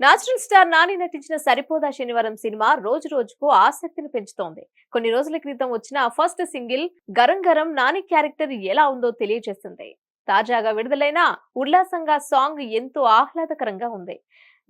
Natural star Nani నటించిన సరిపోదా శనివారం cinema రోజు రోజుకు ఆసక్తిని పెంచుతోంది. కొన్ని రోజుల క్రితం వచ్చిన first single Garam Garam Nani character ఎలా ఉందో తెలియజేస్తుంది తాజాగా విడుదలైన ఉల్లాసంగా సాంగ్ ఎంతో ఆహ్లాదకరంగా ఉంది.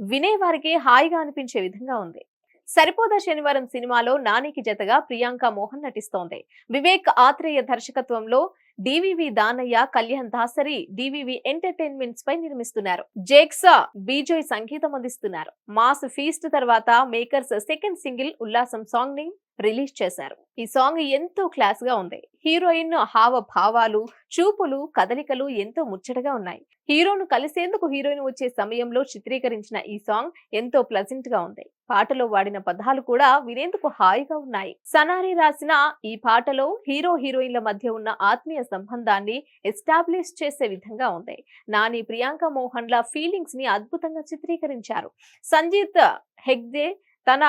వినేవారికి హాయిగా అనిపించే విధంగా ఉంది. సరిపోదా శనివారం సినిమాలో నానికి జతగా ప్రియాంక మోహన్ నటిస్తోంది. వివేక్ ఆత్రేయ దర్శకత్వంలో DVV Danayya Kalyan Dasari DVV entertainments పై నిర్మిస్తున్నారు. జేక్సా బీజోయ్ సంగీతం అందిస్తున్నారు. మాస్ ఫీస్ట్ తర్వాత మేకర్స్ సెకండ్ సింగిల్ ఉల్లాసం సాంగ్ని రిలీజ్ చేశారు. ఈ సాంగ్ ఎంతో క్లాస్గా ఉంది. హీరోయిన్ హావ భావాలు చూపులు కదలికలు ఎంతో ముచ్చటగా ఉన్నాయి. హీరోను కలిసేందుకు హీరోయిన్ వచ్చే సమయంలో చిత్రీకరించిన ఈ సాంగ్ ఎంతో ప్లజెంట్గా ఉంది. పాటలో వాడిన పదాలు కూడా వినేందుకు హాయిగా ఉన్నాయి. సనారి రాసిన ఈ పాటలో హీరో హీరోయిన్ల మధ్య ఉన్న ఆత్మీయ సంబంధాన్ని ఎస్టాబ్లిష్ చేసే విధంగా ఉంది. నాని ప్రియాంక మోహన్ల ఫీలింగ్స్ని అద్భుతంగా చిత్రీకరించారు. సంజీత్ హెగ్దే తన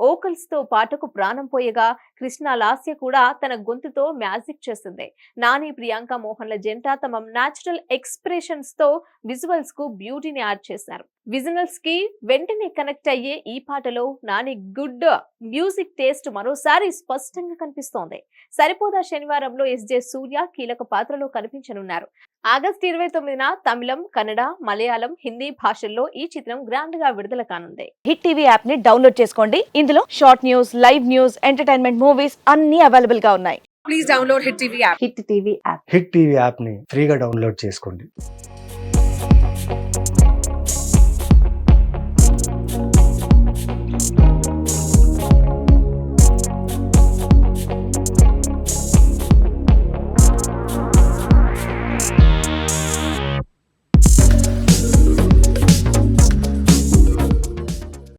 ఓకల్స్తో పాటకు ప్రాణం పోయగా కృష్ణ లాస్య కూడా తన గొంతుతో మ్యాజిక్ చేసింది నాని ప్రియాంక మోహన్ల జంట తమ నాచురల్ ఎక్స్ప్రెషన్స్తో విజువల్స్కు బ్యూటీని యాడ్ చేశారు. విజువల్స్కి వెంటనే కనెక్ట్ అయ్యే ఈ పాటలో నాని గుడ్ మ్యూజిక్ టేస్ట్ మరోసారి స్పష్టంగా కనిపిస్తోంది. సరిపోదా శనివారంలో ఎస్జే సూర్య కీలక పాత్రలో కనిపించనున్నారు. ఆగస్టు ఇరవై తొమ్మిదిన తమిళం కన్నడ మలయాళం హిందీ భాషల్లో ఈ చిత్రం గ్రాండ్గా విడుదల కానుంది. హిట్ టీవీ యాప్ని డౌన్లోడ్ చేసుకోండి. ఇందులో short news live news entertainment movies అన్ని అవైలబుల్గా ఉన్నాయి. please download Hit TV app. Hit TV app. Hit TV యాప్ని ఫ్రీగా డౌన్లోడ్ చేసుకోండి.